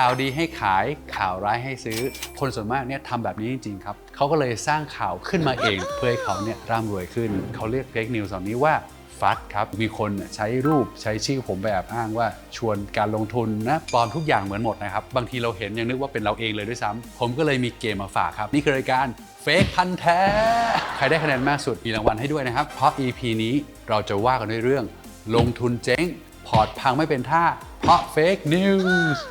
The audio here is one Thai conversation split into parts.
ข่าวดีให้ขายข่าวร้ายให้ซื้อ คนส่วนมากเนี่ยทำแบบนี้จริงๆครับเขาก็เลยสร้างข่าวขึ้นมาเอง เพื่อให้เขาเนี่ยร่ำรวยขึ้นเขาเรียกเฟกนิวส์เหล่านี้ว่าฟัดครับ มีคนใช้รูปใช้ชื่อผมไปแอบอ้างว่าชวนการลงทุนนะปลอมทุกอย่างเหมือนหมดนะครับ บางทีเราเห็นยังนึกว่าเป็นเราเองเลยด้วยซ้ำผมก็เลยมีเกมมาฝากครับ นี่คือรายการเฟกพันธ์แท้ ใครได้คะแนนมากสุดมีรางวัลให้ด้วยนะครับ เพราะ EP นี้เราจะว่ากันด้วยเรื่อง ลงทุนเจ๊ง พอร์ตพังไม่เป็นท่า เพราะเฟกนิวส์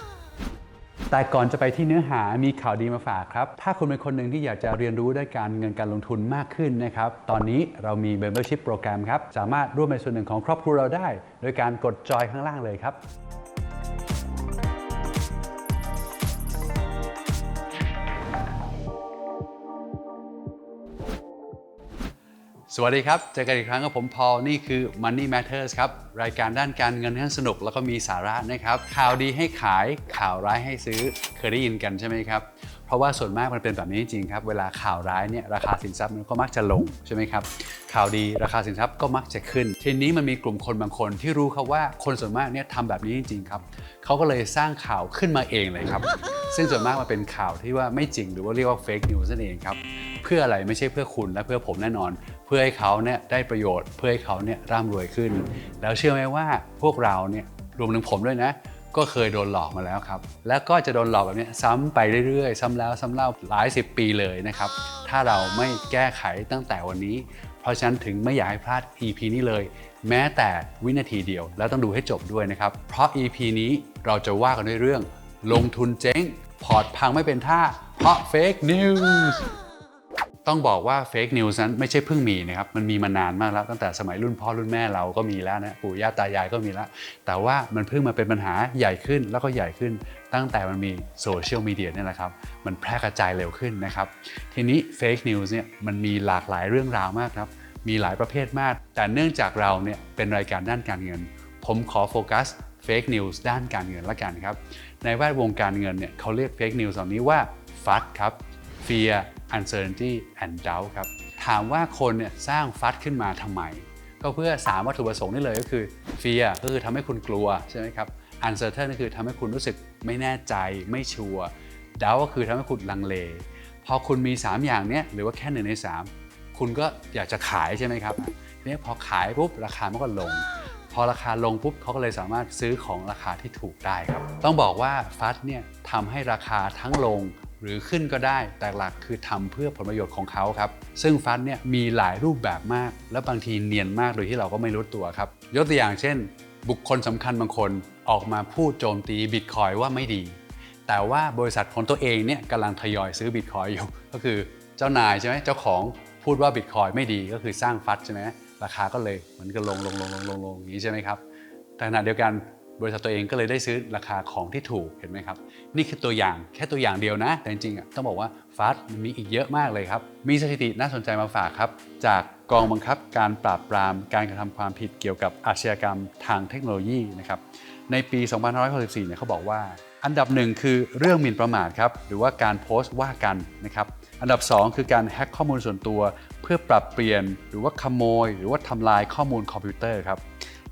แต่ก่อนจะไปที่เนื้อหามีข่าวดีมาฝากครับ ถ้าคุณเป็นคนหนึ่งที่อยากจะเรียนรู้ด้านการเงินการลงทุนมากขึ้นนะครับ ตอนนี้เรามี Membership โปรแกรมครับ สามารถร่วมเป็นส่วนหนึ่งของครอบครัวเราได้ โดยการกดจอยข้างล่างเลยครับ สวัสดีครับ เจอกันอีกครั้งกับผมพอลนี่คือ Money Matters ครับ รายการด้านการเงินที่สนุกแล้วก็มีสาระนะครับ ข่าวดีให้ขายข่าวร้ายให้ซื้อเคยได้ยินกันใช่ไหมครับ เพราะว่าส่วนมากมันเป็นแบบนี้จริงครับ เวลาข่าวร้ายเนี่ยราคาสินทรัพย์มันก็มักจะลงใช่ไหมครับ ข่าวดีราคาสินทรัพย์ก็มักจะขึ้น ทีนี้มันมีกลุ่มคนบางคนที่รู้ครับว่าคนส่วนมากเนี่ยทำแบบนี้จริงครับเขาก็เลยสร้างข่าวขึ้นมาเองเลยครับ ซึ่งส่วนมากมันเป็นข่าวที่ว่าไม่จริง หรือว่าเรียกว่าเฟกนิวส์นั่นเองครับ เพื่ออะไรไม่ใช่เพื่อคุณและเพื่อผมแน่นอน เพื่อให้เขาเนี่ยได้ประโยชน์ เพื่อให้เขาเนี่ยร่ำรวยขึ้น แล้วเชื่อไหมว่าพวกเราเนี่ยรวมถึงผมด้วยนะ ก็เคยโดนหลอกมาแล้วครับ แล้วก็จะโดนหลอกแบบนี้ซ้ำไปเรื่อยๆ ซ้ำแล้วซ้ำเล่าหลายสิบปีเลยนะครับ ถ้าเราไม่แก้ไขตั้งแต่วันนี้ เพราะฉะนั้นถึงไม่อยากให้พลาด EP นี้เลย แม้แต่วินาทีเดียว แล้วต้องดูให้จบด้วยนะครับ เพราะ EP นี้เราจะว่ากันด้วยเรื่อง ลงทุนเจ๊งพอร์ตพังไม่เป็นท่า เพราะเฟกนิวส์ ต้องบอกว่าเฟกนิวส์นั้นไม่ใช่เพิ่งมีนะครับ มันมีมานานมากแล้วตั้งแต่สมัยรุ่นพ่อรุ่นแม่เราก็มีแล้วนะปู่ย่าตายายก็มีแล้ว แต่ว่ามันเพิ่งมาเป็นปัญหาใหญ่ขึ้นแล้วก็ใหญ่ขึ้น ตั้งแต่มันมีโซเชียลมีเดียเนี่ยแหละครับ มันแพร่กระจายเร็วขึ้นนะครับ ทีนี้เฟกนิวส์เนี่ยมันมีหลากหลายเรื่องราวมากครับ มีหลายประเภทมาก แต่เนื่องจากเราเนี่ยเป็นรายการด้านการเงิน ผมขอโฟกัสเฟกนิวส์ด้านการเงินละกันครับ ในแวดวงการเงินเนี่ยเขาเรียกเฟกนิวส์เหล่านี้ว่าฟัดครับ fear uncertainty and doubt ครับ ถามว่าคนเนี่ยสร้างฟัดขึ้นมาทำไม ก็เพื่อ 3 วัตถุประสงค์นี่เลยก็คือ fear ก็คือทำให้คุณกลัวใช่ไหมครับ uncertain ก็คือทำให้คุณรู้สึกไม่แน่ใจไม่ชัวร์ doubt ก็คือทำให้คุณลังเล พอคุณมี 3 อย่างเนี้ยหรือว่าแค่หนึ่งใน 3 คุณก็อยากจะขายใช่ไหมครับทีนี้พอขายปุ๊บราคามันก็ลงพอราคาลงปุ๊บเขาก็เลยสามารถซื้อของราคาที่ถูกได้ครับ ต้องบอกว่าฟัดเนี่ยทำให้ราคาทั้งลง หรือขึ้นก็ได้ แต่หลักคือทำเพื่อผลประโยชน์ของเขาครับ ซึ่งฟัดเนี่ยมีหลายรูปแบบมาก และบางทีเนียนมากโดยที่เราก็ไม่รู้ตัวครับ ยกตัวอย่างเช่น บุคคลสำคัญบางคนออกมาพูดโจมตีบิตคอยว่าไม่ดี แต่ว่าบริษัทของตัวเองเนี่ยกำลังทยอยซื้อบิตคอยอยู่ ก็คือเจ้านายใช่ไหมเจ้าของพูดว่าบิตคอยไม่ดีก็คือสร้างฟัดใช่ไหมราคาก็เลยเหมือนกับลงลงลงลงลงลงอย่างนี้ใช่ไหมครับแต่ขณะเดียวกัน บริษัทตัวเองก็เลยได้ซื้อราคาของที่ถูกเห็นไหมครับ นี่คือตัวอย่างแค่ตัวอย่างเดียวนะ แต่จริงๆต้องบอกว่าฟาสมันมีอีกเยอะมากเลยครับ มีสถิติน่าสนใจมาฝากครับ จากกองบังคับการปราบปรามการกระทำความผิดเกี่ยวกับอาชญากรรมทางเทคโนโลยีนะครับในปี 2564 เนี่ยเขาบอกว่า อันดับหนึ่งคือเรื่องหมิ่นประมาทครับหรือว่าการโพสต์ว่ากันนะครับอันดับ 2 คือการแฮ็กข้อมูลส่วนตัว เพื่อปรับเปลี่ยนหรือว่าขโมย หรือว่าทำลายข้อมูลคอมพิวเตอร์ครับ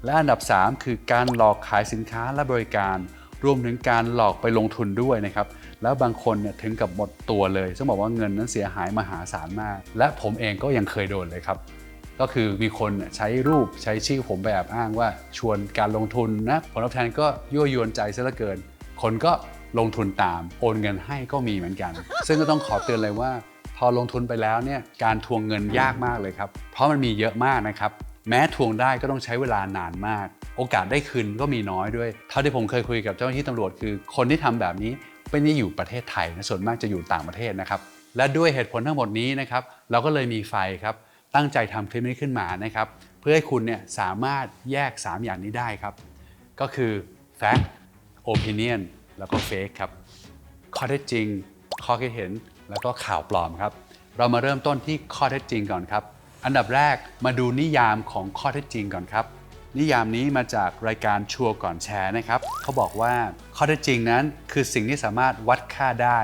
และอันดับ 3 คือการหลอกขายสินค้าและบริการ รวมถึงการหลอกไปลงทุนด้วยนะครับ แล้วบางคนเนี่ยถึงกับหมดตัวเลยต้องบอกว่าเงินนั้นเสียหายมหาศาลมาก และผมเองก็ยังเคยโดนเลยครับ ก็คือมีคนใช้รูปใช้ชื่อผมไปแอบอ้างว่าชวนการลงทุนนะผลตอบแทนก็ยั่วยวนใจซะเหลือเกิน คนก็ลงทุนตาม โอนเงินให้ก็มีเหมือนกัน ซึ่งก็ต้องขอเตือนเลยว่า พอลงทุนไปแล้วเนี่ยการทวงเงินยากมากเลยครับ เพราะมันมีเยอะมากนะครับ แม้ทวงได้ก็ต้องใช้เวลานานมาก โอกาสได้คืนก็มีน้อยด้วย เท่าที่ผมเคยคุยกับเจ้าหน้าที่ตำรวจคือ คนที่ทำแบบนี้ไม่ได้อยู่ประเทศไทยนะส่วนมากจะอยู่ต่างประเทศนะครับ และด้วยเหตุผลทั้งหมดนี้นะครับเราก็เลยมีไฟครับตั้งใจทำคลิปนี้ขึ้นมานะครับเพื่อให้คุณเนี่ยสามารถแยก 3 อย่างนี้ได้ครับ ก็คือ fact opinion แล้วก็ fake ครับข้อเท็จจริงข้อคิดเห็นแล้วก็ข่าวปลอมครับ เรามาเริ่มต้นที่ข้อเท็จจริงก่อนครับ อันดับแรกมาดูนิยามของข้อเท็จจริงก่อนครับ นิยามนี้มาจากรายการชัวร์ก่อนแชร์นะครับเขาบอกว่าข้อเท็จจริงนั้นคือสิ่งที่สามารถวัดค่าได้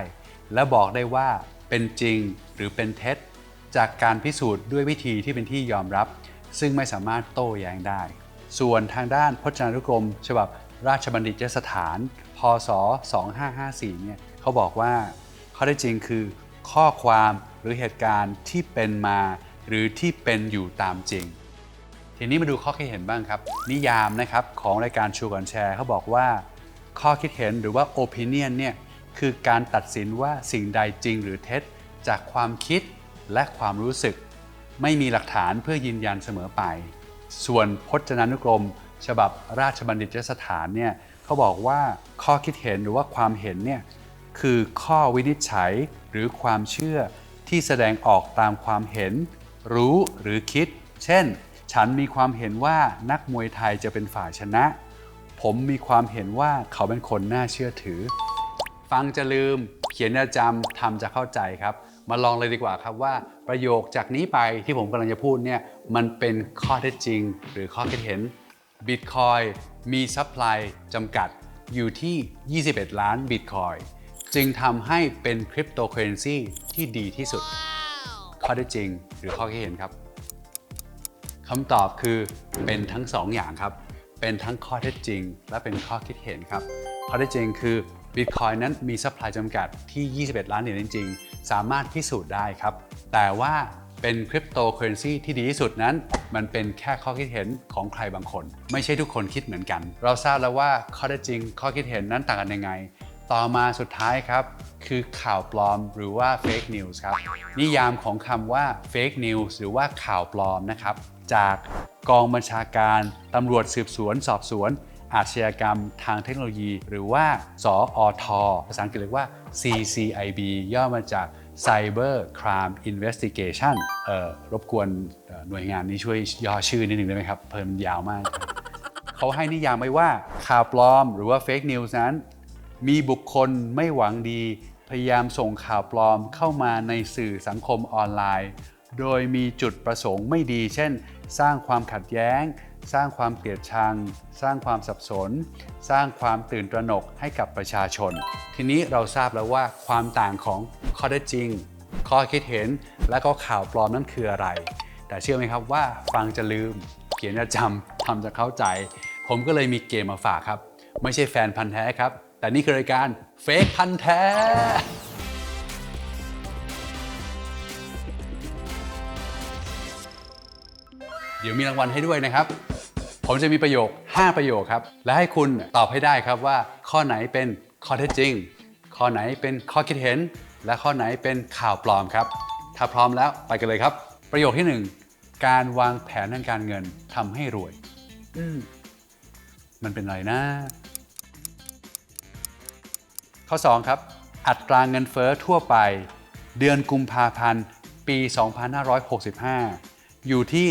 และบอกได้ว่าเป็นจริงหรือเป็นเท็จ จากการพิสูจน์ด้วยวิธีที่เป็นที่ยอมรับ ซึ่งไม่สามารถโต้แย้งได้ ส่วนทางด้านพจนานุกรม ฉบับราชบัณฑิตยสถาน พศ 2554 เนี่ยเขาบอกว่าข้อเท็จจริงคือข้อความหรือเหตุการณ์ที่เป็นมา หรือที่เป็นอยู่ตามจริง ทีนี้มาดูข้อคิดเห็นบ้างครับ นิยามนะครับของรายการชูก่อนแชร์เขาบอกว่า ข้อคิดเห็นหรือว่า opinion เนี่ยคือการตัดสินว่าสิ่งใดจริงหรือเท็จ จากความคิดและความรู้สึก ไม่มีหลักฐานเพื่อยืนยันเสมอไป ส่วนพจนานุกรม ฉบับราชบัณฑิตยสถานเนี่ยเขาบอกว่าข้อคิดเห็นหรือว่าความเห็นเนี่ยคือข้อวินิจฉัยหรือความเชื่อที่แสดงออกตามความเห็น รู้หรือคิด เช่น ฉันมีความเห็นว่านักมวยไทยจะเป็นฝ่ายชนะ ผมมีความเห็นว่าเขาเป็นคนน่าเชื่อถือ ฟังจะลืม เขียนจะจำทำจะเข้าใจครับ มาลองเลยดีกว่าครับว่า ประโยคจากนี้ไปที่ผมกำลังจะพูดเนี่ยมันเป็นข้อเท็จจริง หรือข้อคิดเห็น Bitcoin มีซัพพลายจำกัดอยู่ที่ 21 ล้าน Bitcoin จึงทำให้เป็นคริปโตเคอเรนซีที่ดีที่สุด ข้อเท็จจริง หรือข้อคิดเห็นครับคำตอบคือเป็นทั้งสองอย่างครับ เป็นทั้งข้อเท็จจริง และเป็นข้อคิดเห็นครับ ข้อเท็จจริงคือ Bitcoin นั้นมีซัพพลายจำกัดที่ 21 ล้านเหรียญจริง ๆ สามารถพิสูจน์ได้ครับ แต่ว่าเป็นคริปโตเคอเรนซีที่ดีที่สุดนั้น มันเป็นแค่ข้อคิดเห็นของใครบางคน ไม่ใช่ทุกคนคิดเหมือนกัน เราทราบแล้วว่าข้อเท็จจริง ข้อคิดเห็นนั้นต่างกันยังไง ต่อมาสุดท้ายครับ คือข่าวปลอมหรือว่า fake news ครับ นิยามของคำว่า fake news หรือว่าข่าวปลอมนะครับ จากกองบัญชาการตำรวจสืบสวน สอบสวน อาชญากรรมทางเทคโนโลยี หรือว่า สออทภาษาอังกฤษเรียกว่า CCIB ย่อมาจาก Cyber Crime Investigation เอ่อรบกวนหน่วยงานนี้ช่วยย่อชื่อนิดนึงได้ไหมครับ เพิ่มยาวมาก เขาให้นิยามไว้ว่าข่าวปลอมหรือว่า fake news นั้น มีบุคคลไม่หวังดี พยายามส่งข่าวปลอมเข้ามาในสื่อสังคมออนไลน์ โดยมีจุดประสงค์ไม่ดี เช่น สร้างความขัดแย้ง สร้างความเกลียดชัง สร้างความสับสน สร้างความตื่นตระหนกให้กับประชาชน ทีนี้เราทราบแล้วว่าความต่างของข้อเท็จจริง ข้อคิดเห็นและก็ข่าวปลอมนั้นคืออะไร แต่เชื่อไหมครับว่าฟังจะลืม เขียนจะจำทำจะเข้าใจ ผมก็เลยมีเกมมาฝากครับ ไม่ใช่แฟนพันธ์แท้ครับ แต่นี่คือรายการเฟกพันธ์แท้ เดี๋ยวมีรางวัลให้ด้วยนะครับ ผมจะมีประโยค 5 ประโยคครับ และให้คุณตอบให้ได้ครับว่า ข้อไหนเป็นข้อเท็จจริง ข้อไหนเป็นข้อคิดเห็น และข้อไหนเป็นข่าวปลอมครับ ถ้าพร้อมแล้วไปกันเลยครับ ประโยคที่ 1 การวางแผนทางการเงินทำให้รวย อืมมันเป็นอะไรนะ ข้อ 2 ครับ อัตราเงินเฟ้อทั่วไป เดือนกุมภาพันธ์ ปี 2565 อยู่ที่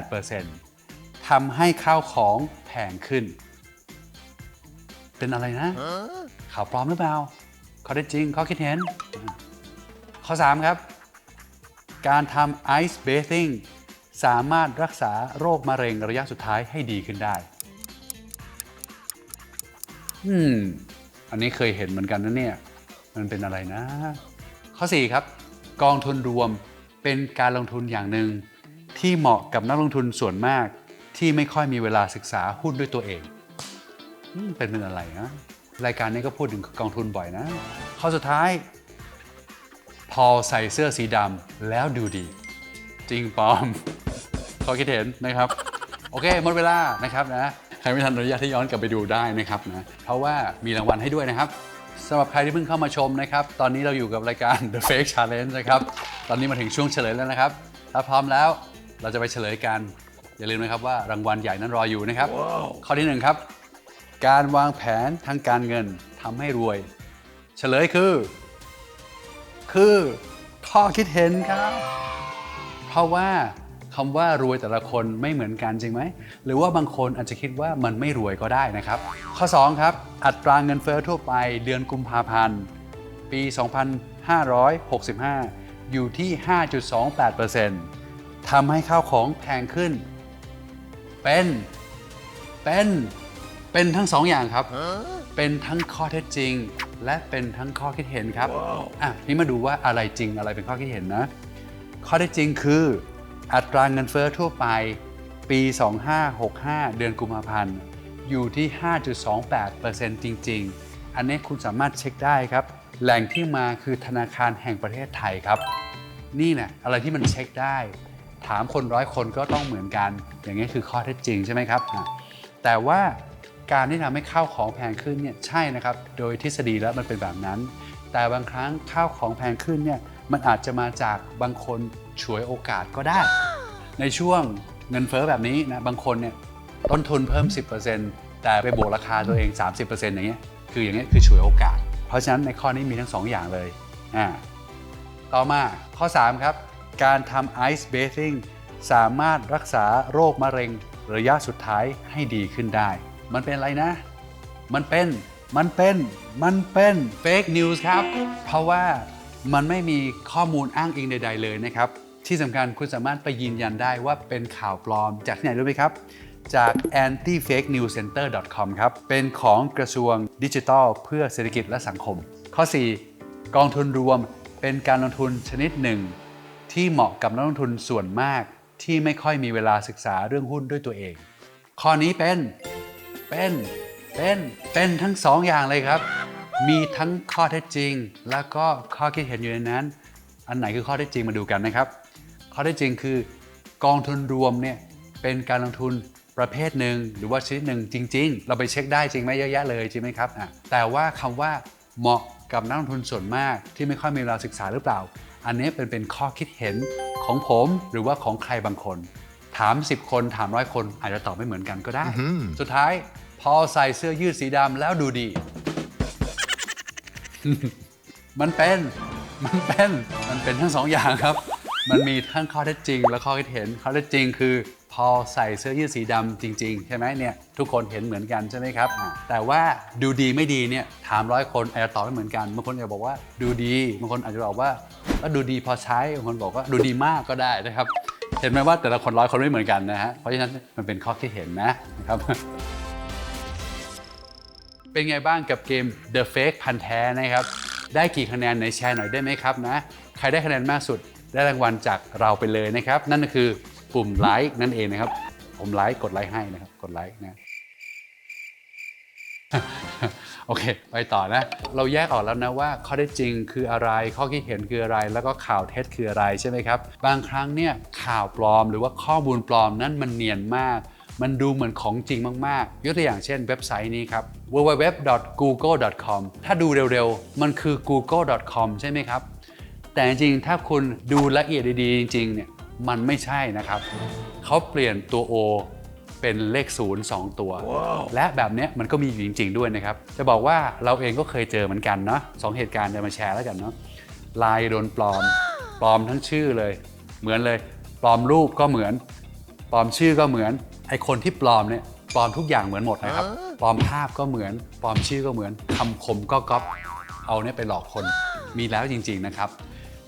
5.28%ทำให้ข้าวของแพงขึ้น เป็นอะไรนะ ข่าวปลอมหรือเปล่าข้อเท็จจริงข้อคิดเห็น ข้อ 3 ครับ การทำไอซ์เบ t ิ n งสามารถรักษาโรคมะเร็งระยะสุดท้ายให้ดีขึ้นได้ อืม อันนี้เคยเห็นเหมือนกันนะเนี่ย มันเป็นอะไรนะ ข้อ 4 ครับ กองทุนรวมเป็นการลงทุนอย่างหนึ่งที่เหมาะกับนักลงทุนส่วนมากที่ไม่ค่อยมีเวลาศึกษาหุ้นด้วยตัวเองเป็นเป็นอะไรนะรายการนี้ก็พูดถึงกองทุนบ่อยนะ ข้อสุดท้าย พอใส่เสื้อสีดำแล้วดูดี จริงปลอมขอคิดเห็นนะครับ โอเคหมดเวลานะครับนะ ใครไม่ทันอนุญาตให้ย้อนกลับไปดูได้นะครับนะเพราะว่ามีรางวัลให้ด้วยนะครับสำหรับใครที่เพิ่งเข้ามาชมนะครับ ตอนนี้เราอยู่กับรายการ The Fake Challenge นะครับ ตอนนี้มาถึงช่วงเฉลยแล้วนะครับ ถ้าพร้อมแล้วเราจะไปเฉลยกัน อย่าลืมนะครับว่ารางวัลใหญ่นั้นรออยู่นะครับ ข้อที่หนึ่งครับ การวางแผนทางการเงินทำให้รวย เฉลยคือ คือข้อคิดเห็นครับ เพราะว่า คำว่ารวยแต่ละคนไม่เหมือนกันจริงไหม หรือว่าบางคนอาจจะคิดว่ามันไม่รวยก็ได้นะครับ ข้อ 2 ครับ อัตราเงินเฟ้อทั่วไปเดือนกุมภาพันธ์ ปี 2565 อยู่ที่ 5.28%ทำให้ข้าวของแพงขึ้น เป็น เป็น เป็นทั้งสองอย่างครับ เป็นทั้งข้อเท็จจริง และเป็นทั้งข้อคิดเห็นครับอะ นี่มาดูว่าอะไรจริงอะไรเป็นข้อคิดเห็นนะ ข้อเท็จจริงคือ อัตราเงินเฟ้อทั่วไป ปี 2565 เดือนกุมภาพันธ์ อยู่ที่ 5.28%จริง ๆ อันนี้คุณสามารถเช็คได้ครับ แหล่งที่มาคือธนาคารแห่งประเทศไทยครับ นี่นะอะไรที่มันเช็คได้ ถามคนร้อยคนก็ต้องเหมือนกัน อย่างนี้คือข้อเท็จจริงใช่ไหมครับ แต่ว่าการที่ทำให้ข้าวของแพงขึ้นเนี่ยใช่นะครับ โดยทฤษฎีแล้วมันเป็นแบบนั้น แต่บางครั้งข้าวของแพงขึ้นเนี่ยมันอาจจะมาจากบางคน ฉวยโอกาสก็ได้ ในช่วงเงินเฟ้อแบบนี้นะบางคนเนี่ยต้นทุนเพิ่ม 10%แต่ไปบวกราคาตัวเอง 30%อย่างเงี้ยคืออย่างเงี้ยคือฉวยโอกาส เพราะฉะนั้นในข้อนี้มีทั้งสองอย่างเลยอ่าต่อมาข้อ 3 ครับ การทำไอซ์เบ t ิ n งสามารถรักษาโรคมะเร็งระยะสุดท้ายให้ดีขึ้นได้ มันเป็นอะไรนะ มันเป็น มันเป็น มันเป็นเฟกนิวส์ครับ เพราะว่า มันไม่มีข้อมูลอ้างอิงใด ๆ เลยนะครับ ที่สำคัญคุณสามารถไปยืนยันได้ว่าเป็นข่าวปลอมจากที่ไหนรู้ไหมครับ จาก antifakenewscenter.com ครับ เป็นของกระทรวงดิจิทัล เพื่อเศรษฐกิจและสังคม ข้อ 4 กองทุนรวมเป็นการลงทุนชนิดหนึ่ง ที่เหมาะกับนักลงทุนส่วนมากที่ไม่ค่อยมีเวลาศึกษาเรื่องหุ้นด้วยตัวเอง ข้อนี้เป็น เป็น เป็น เป็นทั้งสองอย่างเลยครับ มีทั้งข้อเท็จจริง แล้วก็ข้อคิดเห็นอยู่ในนั้น อันไหนคือข้อเท็จจริงมาดูกันนะครับ ข้อเท็จจริงคือกองทุนรวมเนี่ยเป็นการลงทุนประเภทหนึ่งหรือว่าชนิดหนึ่งจริง ๆ เราไปเช็คได้จริงไหมเยอะแยะเลยจริงไหมครับอะแต่ว่าคำว่าเหมาะกับนักลงทุนส่วนมากที่ไม่ค่อยมีเวลาศึกษาหรือเปล่า อันนี้เป็นเป็นข้อคิดเห็นของผมหรือว่าของใครบางคน ถาม 10 คนถามร้อยคนอาจจะตอบไม่เหมือนกันก็ได้ สุดท้ายพอใส่เสื้อยืดสีดำแล้วดูดี มันเป็น มันเป็น มันเป็นทั้งสองอย่างครับ มันมีทั้งข้อเท็จจริง และข้อคิดเห็น ข้อเท็จจริงคือพอใส่เสื้อยืดสีดำจริง ๆ ใช่ไหมเนี่ยทุกคนเห็นเหมือนกันใช่ไหมครับ แต่ว่าดูดีไม่ดีเนี่ยถามร้อยคนอาจจะตอบไม่เหมือนกันบางคนอาจจะบอกว่าดูดีบางคนอาจจะบอกว่าก็ดูดีพอใช้บางคนบอกว่าดูดีมากก็ได้นะครับ เห็นไหมว่าแต่ละคนร้อยคนไม่เหมือนกันนะฮะเพราะฉะนั้นมันเป็นข้อคิดเห็นนะครับ เป็นไงบ้างกับเกม The Fake พันแท้นะครับ ได้กี่คะแนนในแชร์หน่อยได้ไหมครับนะ ใครได้คะแนนมากสุดได้รางวัลจากเราไปเลยนะครับ นั่นก็คือปุ่มไลค์นั่นเองนะครับ ผมไลค์กดไลค์ให้นะครับ กดไลค์นะ โอเค ไปต่อนะ เราแยกออกแล้วนะว่าข้อเท็จจริงคืออะไร ข้อคิดเห็นคืออะไร แล้วก็ข่าวเท็จคืออะไรใช่ไหมครับ บางครั้งเนี่ยข่าวปลอมหรือว่าข้อมูลปลอมนั้นมันเนียนมาก มันดูเหมือนของจริงมาก ๆ ยกตัวอย่างเช่นเว็บไซต์นี้ครับ www.google.com ถ้าดูเร็ว ๆ มันคือ google.com ใช่ไหมครับ แต่จริง ๆ ถ้าคุณดูละเอียดดี ๆ จริง ๆ เนี่ย มันไม่ใช่นะครับ เขาเปลี่ยนตัว O เป็นเลข 0 2 ตัวและแบบเนี้ยมันก็มีอยู่จริง ๆ ด้วยนะครับ จะบอกว่าเราเองก็เคยเจอเหมือนกันเนาะสองเหตุการณ์จะมาแชร์แล้วกันเนาะไลน์โดนปลอม ปลอมทั้งชื่อเลย เหมือนเลย ปลอมรูปก็เหมือน ปลอมชื่อก็เหมือน ไอคนที่ปลอมเนี่ยปลอมทุกอย่างเหมือนหมดนะครับ ปลอมภาพก็เหมือนปลอมชื่อก็เหมือนคำคมก็ก๊อปเอาเนี่ยไปหลอกคนมีแล้วจริง ๆนะครับ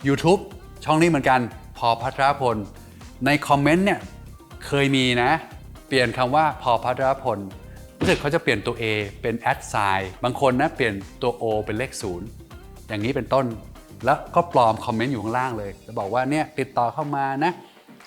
YouTube ช่องนี้เหมือนกันพอพัทรพล ในคอมเมนต์เนี่ยเคยมีนะ เปลี่ยนคำว่าพอพัทรพลรู้สึกเขาจะเปลี่ยนตัว A เป็นแอดไซน์บางคนนะเปลี่ยนตัว O เป็นเลขศูนย์อย่างนี้เป็นต้น แล้วก็ปลอมคอมเมนต์อยู่ข้างล่างเลย แล้วบอกว่าเนี่ยติดต่อเข้ามานะ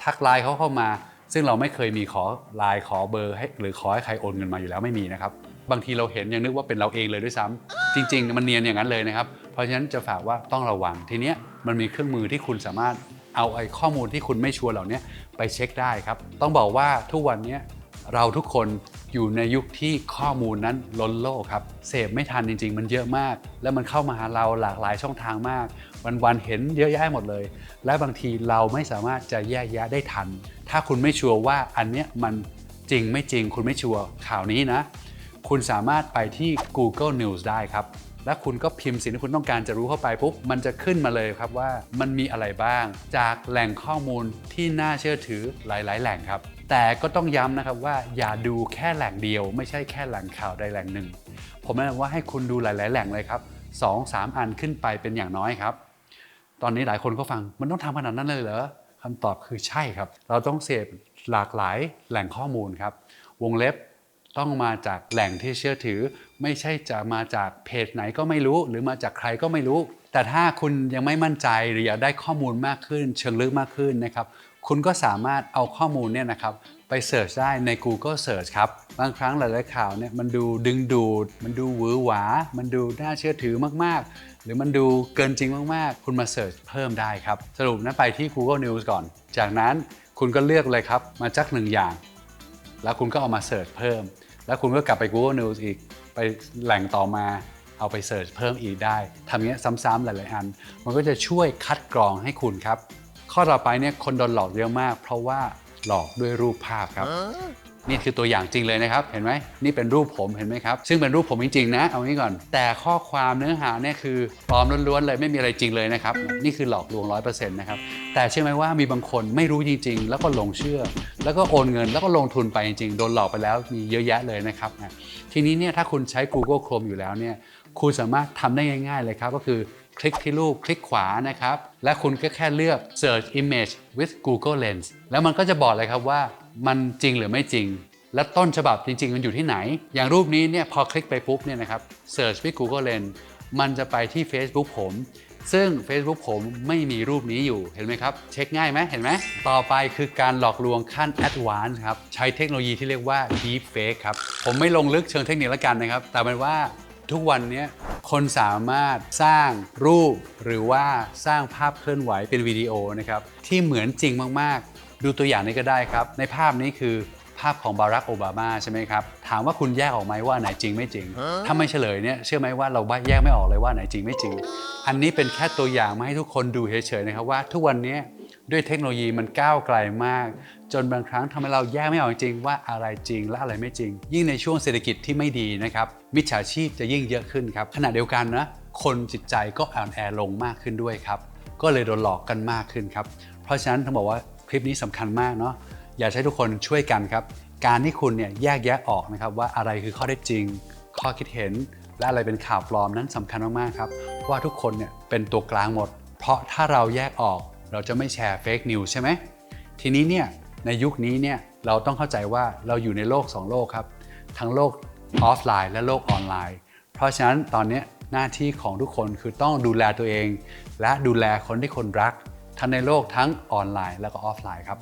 ทักไลน์เขาเข้ามา ซึ่งเราไม่เคยมีขอไลน์ขอเบอร์ให้หรือขอให้ใครโอนเงินมาอยู่แล้วไม่มีนะครับ บางทีเราเห็นยังนึกว่าเป็นเราเองเลยด้วยซ้ำจริง ๆ มันเนียนอย่างนั้นเลยนะครับ เพราะฉะนั้นจะฝากว่าต้องระวังทีเนี้ยมันมีเครื่องมือที่คุณสามารถเอาไอ้ข้อมูลที่คุณไม่ชัวร์เหล่านี้ไปเช็คได้ครับ ต้องบอกว่าทุกวันนี้ เราทุกคนอยู่ในยุคที่ข้อมูลนั้นล้นโลกครับ เสพไม่ทันจริง ๆ มันเยอะมาก แล้วมันเข้ามาหาเราหลากหลายช่องทางมาก วันๆเห็นเยอะแยะหมดเลย และบางทีเราไม่สามารถจะแยกแยะได้ทัน ถ้าคุณไม่ชัวร์ว่าอันเนี้ยมันจริงไม่จริง คุณไม่ชัวร์ข่าวนี้นะ คุณสามารถไปที่ Google News ได้ครับและคุณก็พิมพ์สิ่งที่คุณต้องการจะรู้เข้าไปปุ๊บมันจะขึ้นมาเลยครับว่ามันมีอะไรบ้าง จากแหล่งข้อมูลที่น่าเชื่อถือหลาย ๆ แหล่งครับ แต่ก็ต้องย้ำนะครับว่าอย่าดูแค่แหล่งเดียว ไม่ใช่แค่แหล่งข่าวใดแหล่งหนึ่ง ผมแนะนำว่าให้คุณดูหลาย ๆ แหล่งเลยครับสองสามอันขึ้นไปเป็นอย่างน้อยครับ ตอนนี้หลายคนก็ฟังมันต้องทำขนาดนั้นเลยเหรอคำตอบคือใช่ครับ เราต้องเสพหลากหลายแหล่งข้อมูลครับ วงเล็บต้องมาจากแหล่งที่เชื่อถือ ไม่ใช่จะมาจากเพจไหนก็ไม่รู้ หรือมาจากใครก็ไม่รู้ แต่ถ้าคุณยังไม่มั่นใจหรืออยากได้ข้อมูลมากขึ้น เชิงลึกมากขึ้นนะครับ คุณก็สามารถเอาข้อมูลเนี่ยนะครับไปเสิร์ชได้ใน Google Search ครับ บางครั้งหลายๆข่าวเนี่ยมันดูดึงดูด มันดูหวือหวา มันดูน่าเชื่อถือมากๆ หรือมันดูเกินจริงมากๆ คุณมาเสิร์ชเพิ่มได้ครับ สรุปนะไปที่ Google News ก่อน จากนั้นคุณก็เลือกเลยครับ มาจักหนึ่งอย่าง แล้วคุณก็เอามาเสิร์ชเพิ่ม แล้วคุณก็กลับไป Google News อีกไปแหล่งต่อมาเอาไปเสิร์ชเพิ่มอีกได้ทำอย่างเงี้ยซ้ำๆหลายๆอัน มันก็จะช่วยคัดกรองให้คุณครับ ข้อต่อไปเนี่ยคนโดนหลอกเยอะมาก เพราะว่าหลอกด้วยรูปภาพครับ นี่คือตัวอย่างจริงเลยนะครับ เห็นไหมนี่เป็นรูปผมเห็นไหมครับ ซึ่งเป็นรูปผมจริงๆนะ เอางี้ก่อน แต่ข้อความเนื้อหาเนี่ยคือปลอมล้วนๆเลยไม่มีอะไรจริงเลยนะครับ นี่คือหลอกลวง100%นะครับ แต่เชื่อไหมว่ามีบางคนไม่รู้จริงๆ แล้วก็หลงเชื่อ แล้วก็โอนเงิน แล้วก็ลงทุนไปจริงๆ โดนหลอกไปแล้วมีเยอะแยะเลยนะครับนะทีนี้เนี่ยถ้าคุณใช้ Google Chrome อยู่แล้วเนี่ย คุณสามารถทำได้ง่าย ๆ เลยครับ ก็คือ คลิกที่รูปคลิกขวานะครับ และคุณก็แค่เลือก search image with Google Lens แล้วมันก็จะบอกเลยครับว่ามันจริงหรือไม่จริง และต้นฉบับจริง ๆ มันอยู่ที่ไหน อย่างรูปนี้เนี่ยพอคลิกไปปุ๊บเนี่ยนะครับ search with Google Lens มันจะไปที่ Facebook ผมซึ่ง Facebook ผมไม่มีรูปนี้อยู่เห็นไหมครับ เช็คง่ายไหมเห็นไหม ต่อไปคือการหลอกลวงขั้น Advanced ครับ ใช้เทคโนโลยีที่เรียกว่า Deep Fake ครับ ผมไม่ลงลึกเชิงเทคนิคแล้วกันนะครับ แต่เป็นว่า ทุกวันนี้คนสามารถสร้างรูปหรือว่าสร้างภาพเคลื่อนไหวเป็นวิดีโอนะครับที่เหมือนจริงมากๆ ดูตัวอย่างนี้ก็ได้ครับ ในภาพนี้คือภาพของบารักโอบามาใช่ไหมครับ ถามว่าคุณแยกออกไหมว่าไหนจริงไม่จริง ถ้าไม่เฉลยเนี่ยเชื่อไหมว่าเราแยกไม่ออกเลยว่าไหนจริงไม่จริง อันนี้เป็นแค่ตัวอย่างมาให้ทุกคนดูเฉยๆนะครับว่าทุกวันนี้ด้วยเทคโนโลยีมันก้าวไกลมาก จนบางครั้งทำให้เราแยกไม่ออกจริงว่าอะไรจริงและอะไรไม่จริง ยิ่งในช่วงเศรษฐกิจที่ไม่ดีนะครับมิจฉาชีพจะยิ่งเยอะขึ้นครับขณะเดียวกันนะคนจิตใจก็อ่อนแอลงมากขึ้นด้วยครับก็เลยโดนหลอกกันมากขึ้นครับเพราะฉะนั้นต้องบอกว่าคลิปนี้สำคัญมากเนาะอยากให้ทุกคนช่วยกันครับการที่คุณเนี่ยแยกแยะออกนะครับว่าอะไรคือข้อเท็จจริง ข้อคิดเห็น และอะไรเป็นข่าวปลอมนั้นสำคัญมากๆครับว่าทุกคนเนี่ยเป็นตัวกลางหมด เพราะถ้าเราแยกออกเราจะไม่แชร์เฟกนิวใช่ไหมทีนี้เนี่ย ในยุคนี้เนี่ยเราต้องเข้าใจว่าเราอยู่ในโลก 2 โลกครับ ทั้งโลกออฟไลน์และโลกออนไลน์ เพราะฉะนั้นตอนนี้หน้าที่ของทุกคนคือต้องดูแลตัวเอง และดูแลคนที่คนรัก ทั้งในโลกทั้งออนไลน์และก็ออฟไลน์ครับ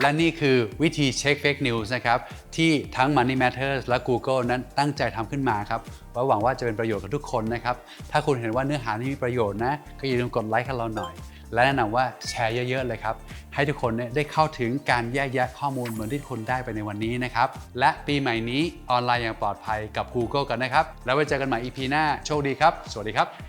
และนี่คือวิธีเช็คเฟกนิวส์นะครับ ที่ทั้ง Money Matters และ Google นั้นตั้งใจทำขึ้นมาครับวหวังว่าจะเป็นประโยชน์กับทุกคนนะครับ ถ้าคุณเห็นว่าเนื้อหานี้มีประโยชน์นะ ก็อย่าลืมกดไลค์ให้เราหน่อย และแนะนำว่าแชร์เยอะ ๆ เลยครับ ให้ทุกคนเนี่ยได้เข้าถึงการแยกแยะข้อมูลเหมือนที่คุณได้ไปในวันนี้นะครับ และปีใหม่นี้ออนไลน์อย่างปลอดภัยกับ Google กันนะครับ แล้วไว้เจอกันใหม่ EP หน้าโชคดีครับ สวัสดีครับ